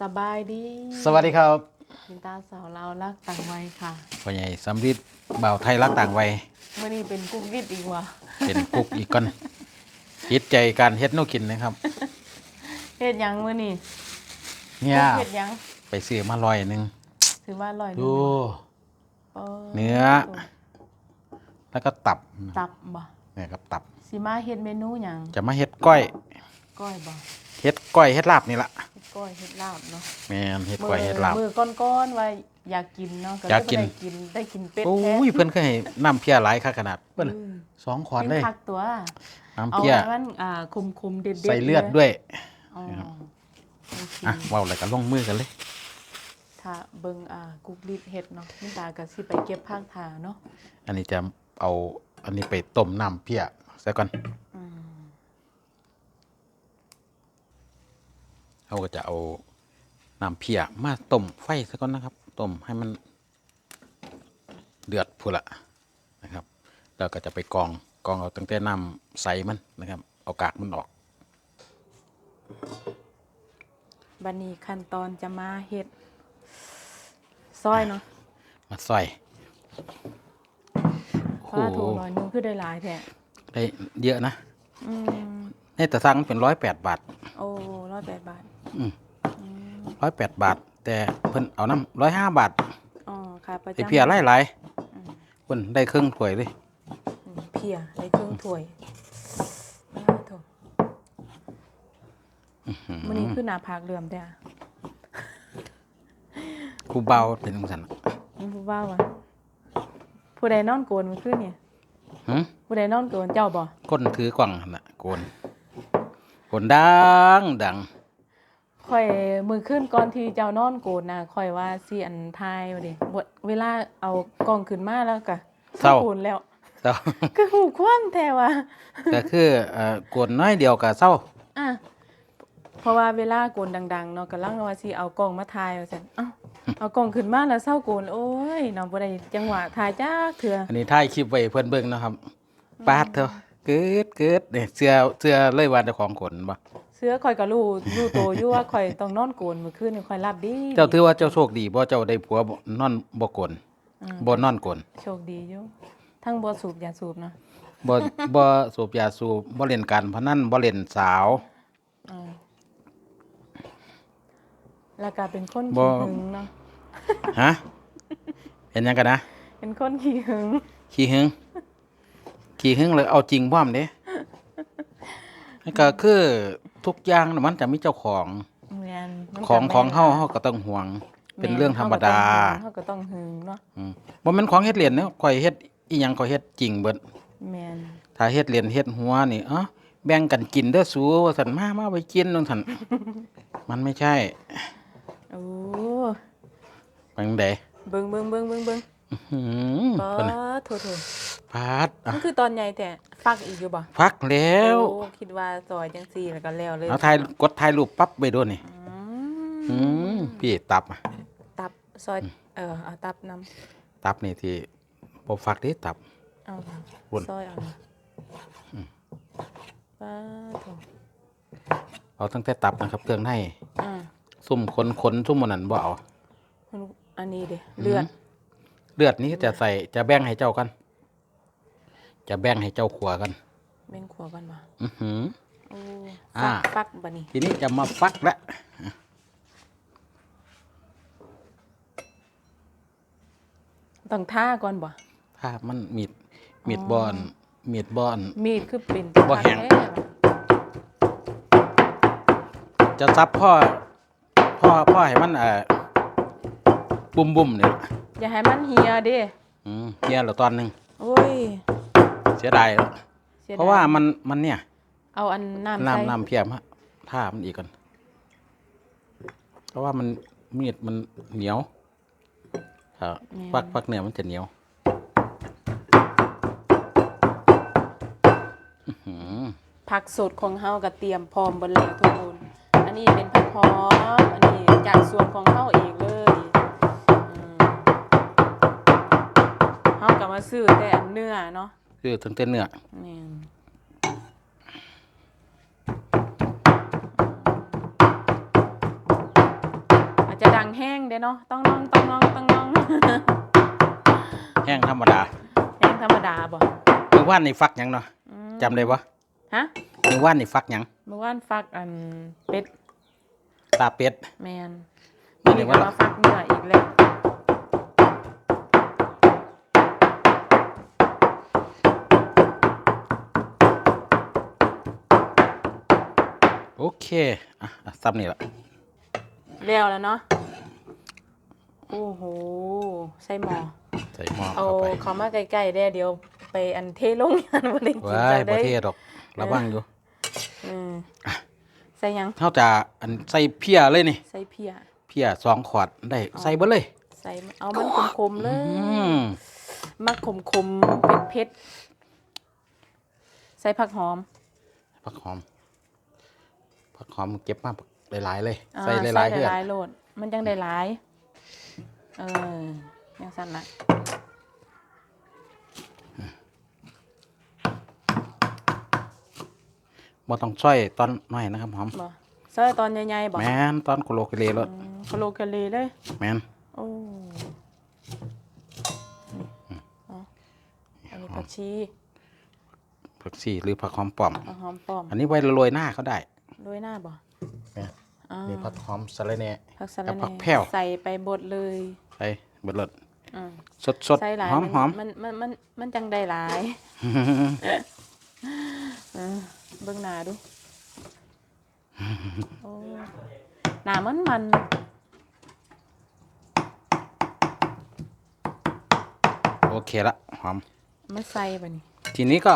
สบายดีสวัสดีครับพินตาสาวเราวรักต่างวัยค่ะพ่อใหญ่สำริดบ่าวไทยรักต่างวัยเมื่อนี้เป็นกุ๊กดิดอีกว่ะเป็นกุ๊กอีกก่อนจิตใจการเฮ็ดแนวกินนะครับ เฮ็ดหยังมื่อนี้เนี่ย เฮ็ดหยังไปซื้อมาลอยหนึงถือว่าอร่อยดู เออเนื้อ แล้วก็ตับตับบ่เนี่ยครับตับสิมาเฮ็ดเมนูหยังจะมาเฮ็ดก้อย ก้อยบ่เฮ็ดก้อยเฮ็ดลาบนี่ละเฮ็ดก้อยเฮ็ดลาบเนาะแม่นเฮ็ดก้อยเฮ็ดลาบมือก้อนๆว่าอยากกินเนาะก็เลอยากกินได้กินได้กินเป็ดโอ้แท้ยเพิ่นเคยให้น้ำเพียหลายคักขนาดเพิ่นอืมสองขวดกินเลยผักตัวน้ำเอาเพียไว้มันอ่าคมๆเด็ดๆใส่เลือดด้วยอ๋อครับโอเคอะเว้าอะไรกันลงมือกันเลยถ้าเบิ่งอ่ากุ๊กดิดเฮ็ดเนาะมินตาก็สิไปเก็บผักถาเนาะอันนี้จะเอาอันนี้ไปต้มน้ำเพียซะก่อน อืม เขาก็จะเอาน้ำเพียมาต้มไฟซะก่อนนะครับต้มให้มันเดือดพูละนะครับแล้วก็จะไปกรองกรองเอาตั้งแต่น้ำใสมันนะครับ เอากากมันออกบัดนี้ขั้นตอนจะมาเฮ็ดซอยเนาะมาซอยโอ้ปลาโหถูหน่อยนึงคือได้หลายแท้ได้เยอะนะอืมนี่แต่สั่งเป็นร้อยแปดบาท โอ้ร้อยแปดบาท ร้อยแปดบาท แต่เพิ่นเอาน้ำร้อยห้าบาทอ๋อค่ะประไอจำเพียหลายหลายเพิ่นได้ครึ่งถ้วยเลยอืมเพียได้ครึ่งถ้วยปลาถูมื้อนี้คือหน้าผากเหลื่อมแท้อะครูเบาเป็นจังซั่นน่ะนี่ผู้ว่าวะผู้ใดนอนโกนมื้อคืนนี่หึผู้ใดนอนโกนเจ้าบ่คนถือกล่องหั่นน่ะโกนโกนดังดัง ข่อยมื้อคืนก่อนที่เจ้านอนโกนน่ะข่อยว่าสิอันทายว่าดิบ่เวลาเอากล้องขึ้นมาแล้วก็เศร้า โกนแล้ว เศร้า คือหูคว่ำแท้ว่ะก็คือเอ่อโกนน้อยเดียวก็เศร้า อะเพราะว่าเวลาโกนดังๆเนาะกำลังว่าสิเอากล้องมาถ่ายว่าซั่นเอ้าเอากล้องขึ้นมาแล้วเศร้าโกนโอ้ยเนาะบ่ได้จังหวะถ่ายจักเทื่ออันนี้ถ่ายคลิปไว้เพิ่นเบิ่งนะครับปาดเถอะเกิดเกิดเนี่ยเสื้อเสื้อเลยว่าเจ้าของขนบ่ เสื้อข่อยก็รู้รู้โตอยู่ว่าข่อยต้องนอนโกนมื้อคืนนี่ข่อยหลับดีเจ้าถือว่าเจ้าโชคดีบ่เจ้าได้ผัวบ่นอนบ่โกนบ่นอนโกนโชคดีอยู่ทั้งบ่สูบยาสูบเนาะบ่บ่สูบยาสูบบ่เล่นการพนันบ่เล่นสาวอ่าแล้วก็เป็นคนบ่ขี้หึงเนาะฮะเห็นหยังกันนะ เป็นคนขี้หึงขี้หึงขี้หึงเลยเอาจริงพร้อมเด้ นั่นก็คือทุกอย่างน่ะมันจะมีเจ้าของแม่นมันของก็ของแม่นเฮาเฮาก็ต้องห่วง เป็นแม่เรื่องธรรมดาเฮาก็ต้องหึงเนาะอืมบ่แม่นของเฮ็ดเหรียญเนาะข่อยเฮ็ดอีหยังข่อยเฮ็ดจริงเบิด แม่นถ้าเฮ็ดเหรียญเฮ็ดหัวนี่เอ้าแบ่งกันกินเด้อสูว่าซั่นมามาไปกินจังซั่น มันไม่ใช่โอ้ปังใดเบิ่งเบิ่งเบิ่งเบิ่งเบิ่งอื้อหือปาเพิ่นน่ะโถโถพาดอะมันคือตอนใหญ่แต่ ฟักอีกอยู่บ่ฟักแล้วโอ้คิดว่าซอยจังซี่แล้วก็แล้วเลยเอาถ่ายกดถ่ายรูปปั๊บไปโดนนี่อือืมมพี่ตับอะตับซอยเออเอาตับนํตับนี่ที่บ่ฟักเด้ตับ เอาวุ่นซอยเอาปาโถเอาตั้งแต่ตับนะครับเครื่องในอ่าซุ่มขนขนซุ่มมันนั้นบ่เอามันอันนี้เด้เลือด เลือดนี้จะใส่จะแบ่งให้เจ้ากัน จะแบ่งให้เจ้าขัวกันแม่นขัวกันบ่อือหือโอ้อ่าฟักฟักบัดนี้ทีนี้จะมาฟักละต้องท่าก่อนบ่ถ้ามันมีดมีดบอนมีดบอนมีดคือเป็นบ่แห้งท้จะซับพ่อพ่อพ่อให้มันเอ่อบุ่มบุ่มๆเนี่ยอย่าให้มันเหี่ยเด้อืมเฮียแล้วตอนหนึ่งโอ้ย เสียดายแล้วสียดยเพราะว่ามันมันเนี่ยเอาอันน้ำใส่น้ำน้ำเพียมฮะท่ามันอีกก่อนเพราะว่ามันมีดมันเหนียวครับฟักฟักเนี่ยมันจะเหนียวอื้อหือผักสดของเฮาก็เตรียมพร้อมเบดแล้วทุกคน อันนี้เป็นผักหอม อันนี้จากสวนของเฮาเองเลยอืมเฮาก็มาซื้อแต่อันเนื้อเนาะ คือถึงเต้นเนื้อนี่นเด้เนาะต้องน้องต้องน้องต้องน้อง แห้งธรรมดาแห้งธรรมดาบ่มือว่านนี่ฟักหยังเนาะอืมจำได้บ่ฮะมือว่านนี่ฟักหยังเมื่อวานฟักอันเป็ดตาเป็ดแมนมื้อนี้ว่าก็มาฟักเนื้ออีกแล้ว โอเคอะอะซ้ำนี่ละแล้วแล้วเนาะโอ้โหใส่หม้อใส่หม้อเอาเข้าไปเขามาใกล้ๆได้เดี๋ยวไปอันเทลงยันบ่ได้กินว้ายจังบ่ได้เทศดอกระวังอยู่อืมใส่หยังเฮาจะอันใส่เพียเลยนี่ ใส่เพียเพียสองขวดได้ใส่เบิดเลย ใส่เอามันคมๆเลยอืมมักขมๆเผ็ดๆใส่ผักหอมผักหอม ผักหอมเก็บมาหลายๆเลยอ่าใส่หลายๆใส่เพื่อนหลายๆโหลด มันจังได้หลาย เออยังสั่นละบ่ต้องช่อยตอนน้อยนะครับหอมบ่ใส่ตอนใหญ่ๆบ่แมนตอนกุโลกิเลรถอืมโคโลแคลรีเลยแมนโอ้นี่อ๋ออันนี้ผักชีผักชีหรือผักหอมป้อมผักหอมป้อม อันนี้ไว้โรยหน้าเขาได้ โรยหน้าบ่แม่นอ่านี่ผักหอมสะระแหน่ ผักสะกัระบแหผักน่แผ่ว ใส่ไปบดเลยใส่เบิดรสอืมสดสดใส่หลายหอมหอมมันมันมันมันจังได้หลายเออเบิ่งหน้าดูโอ้หน้ามันมันโอเคละหอม มาใส่บ่นี่ทีนี้ก็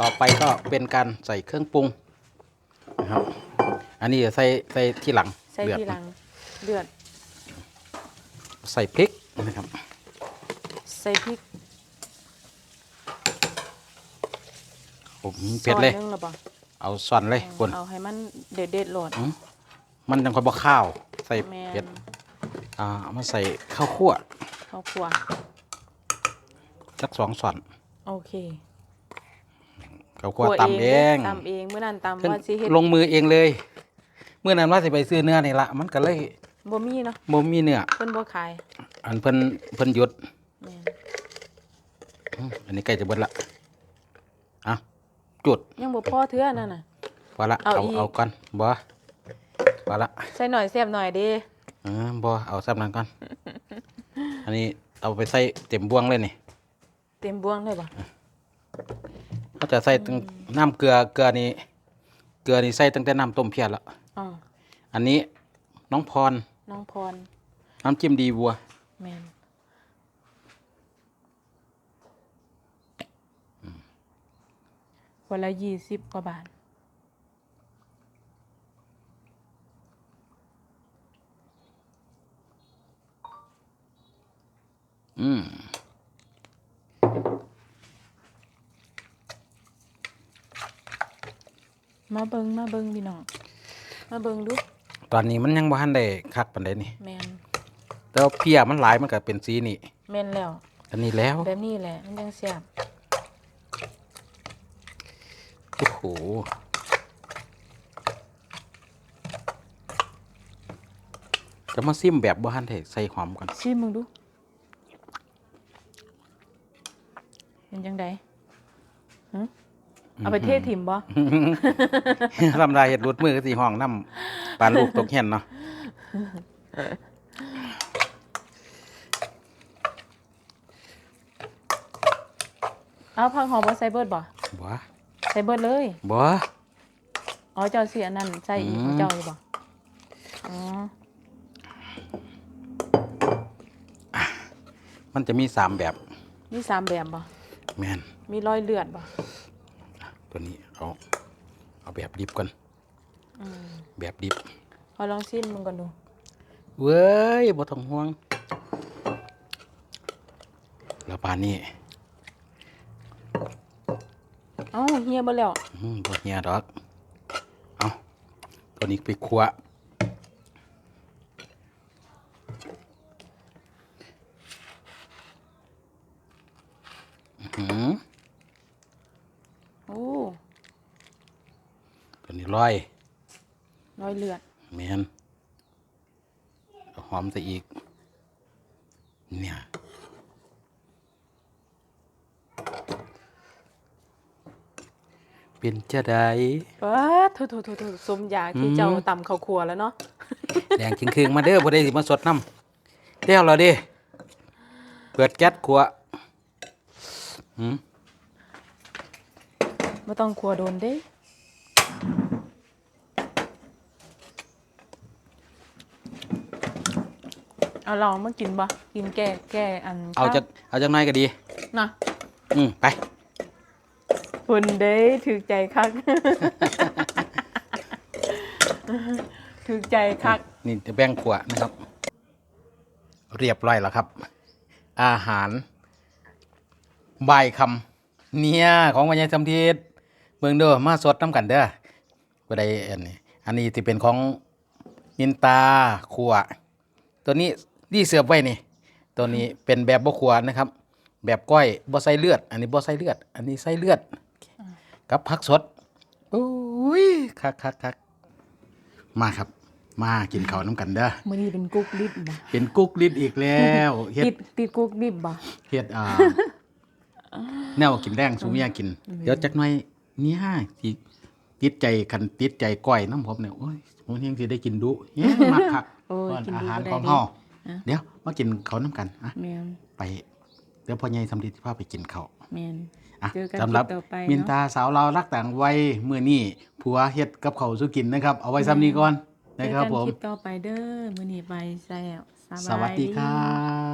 ต่อไปก็เป็นการใส่เครื่องปรุง นะครับ อันนี้จะใส่ใส่ที่หลังใส่เดือดทีหลังเดือด ใส่พริกนะครับ ใส่พริกผมเผ็ดเลยช้อนหนึงแล้วบ่เอาซ่อนเลยคนเอาให้มันเด็ดเด็ดๆโหลดมันยังค่อยบ่ข้าว ใส่แม่เผ็ดนอ่าเอามาใส่ข้าวคั่วข้าวคั่วจักสองส่วนโอเค ข้าวคั่วตำเองตำเองมื้อนั้นตำเพิ่นว่าสิเฮ็ดลงมือเองเลยเมื่อนั้นว่าสิไปซื้อเนื้อนี่ละมันก็เลยบ่มีเนาะบ่มีเนื้อเพิ่นบ่ขาย อันเพิ่นเพิ่นหยุดแม่นอืมอันนี้ใกล้จะเบิดละอะจุดยังบ่พอเทื่อนั่นน่ะพอละเอาเอาอีกเอาก่อนบ่พอละใส่หน่อยแซ่บหน่อยเด้เออบ่เอาซ้ำนั้นก่อนอันนี้เอาไปใส่เต็มบ่วงเลยนี่ เต็มบ่วงเลยบ่ เขาจะใส่ตั้งน้ำเกลือเกลือนี่เกลือนี่ใส่ตั้งแต่น้ำต้มเพียรแล้วอ๋ออันนี้น้องพรน้องพร น้ำจิ้มดีวัว แม่นคนละ20กว่าบาท อืม มาเบิงมาเบิงพี่น้องมาเบิงดูตอนนี้มันยังบ่ทันได้คักปานใดนี่แมนแต่ว่าเพียมันหลายมันก็เป็นสีนี่แมนแล้ว อันนี้แล้วแบบนี้แหละมันยังแซ่บโอ้โหจะมาซิมแบบบ่ทันได้ใส่หอมก่อนชิมมึงดูเป็นจังไดหึ เอาไปเทศถิ่มบ่ทำลายเห็ดรุดมือก็สีห้องน้ำปลาลูกตกเห็นเนาะเอาผักหอมบ่ใส่เบิดบ่บ่ใส่เบิดเลยบ่อ๋อเจ้าเสียนั่นใส่อีกอืมเจ้าอยู่บ่อ๋อมันจะมีสามแบบ มีสามแบบบ่แมนมีรอยเลือดบ่ ตัวนี้เอาเอาแบบดิบก่อนอืมแบบดิบขอลองชิมมึงก่อนดู เว้ยบ่ต้องห่วง แล้วปานนี้เอ้าเฮียบ่แล้วอืมบ่เฮียดอก เอาตัวนี้ไปคั่วอื้อหือ โอ้ ตัวนี้ ร้อยรอยเลือดแมนเอาหอมซะอีก เนี่ยเป็นจะได้ว้าโถๆๆๆสมอยากที่เจ้าตำข้าวครัวแล้วเนาะแดงคิงๆมาเด้อบ่ได้สิมาสดน้ำเดี๋ยวเราดิเปิดแก๊สขัวหืมบ่ต้องครัวโดนเด้ เอาลองมากินบ่กินแก้แก้อันเอาจากเอาจากหน้อยก็ดี นะอืมไปคุณเด้ถือใจคัก ถือใจคัก นี่จะแบ่งขวนะครับ เรียบร้อยแล้วครับ อาหารบายคำเนี่ยของวันยายสำทิศเบิ่งเด้อมาสดน้ำกันเด้อบ่ได้อันนี้อันนี้ที่เป็นของมินตาขัวตัวนี้ ที่เสือบไว้นี่ ตัวนี้เป็นแบบบ่ขัวนะครับ แบบก้อยบ่ใส่เลือด อันนี้บ่ใส่เลือด อันนี้ใส่เลือด กับผักสดโอ้ยคักคักคักมาครับ มากินข้าวน้ำกันเด้อมื้อนี้เป็นกุ๊กดิบบ่เป็นกุ๊กลิ้นอีกแล้วเฮ็ติดดติดกุ๊กดิบบ่เฮ็ดอ่าแนวกินแรงสูเมียกิน เดี๋ยวจักหน่อยเนี่ยสิติดใจคันติดใจก้อยน้ำผมเนี่ยโอ้ยผมยังสิได้กินดุเฮ้ยมากคักโอ้ยก่อนกินอาดูหารบ่ได้ของดิเฮาอะ เดี๋ยวมากินข้าวน้ำกันอะแม่นไป เดี๋ยวพ่อใหญ่สำลีที่พาไปกินข้าวแม่นอะเจอกันสำหรับคลิปต่อไปมินเนาะตาสาวเราวรักต่างวัยมื้อนี้ผัวเฮ็ดกับข้าวสุกินนะครับ เอาไว้ซ้ำนี้ก่อนเจนะอครับกันผมคลิปต่อไปเด้อมื้อนี้ไปแซ่บสวัสดีครับ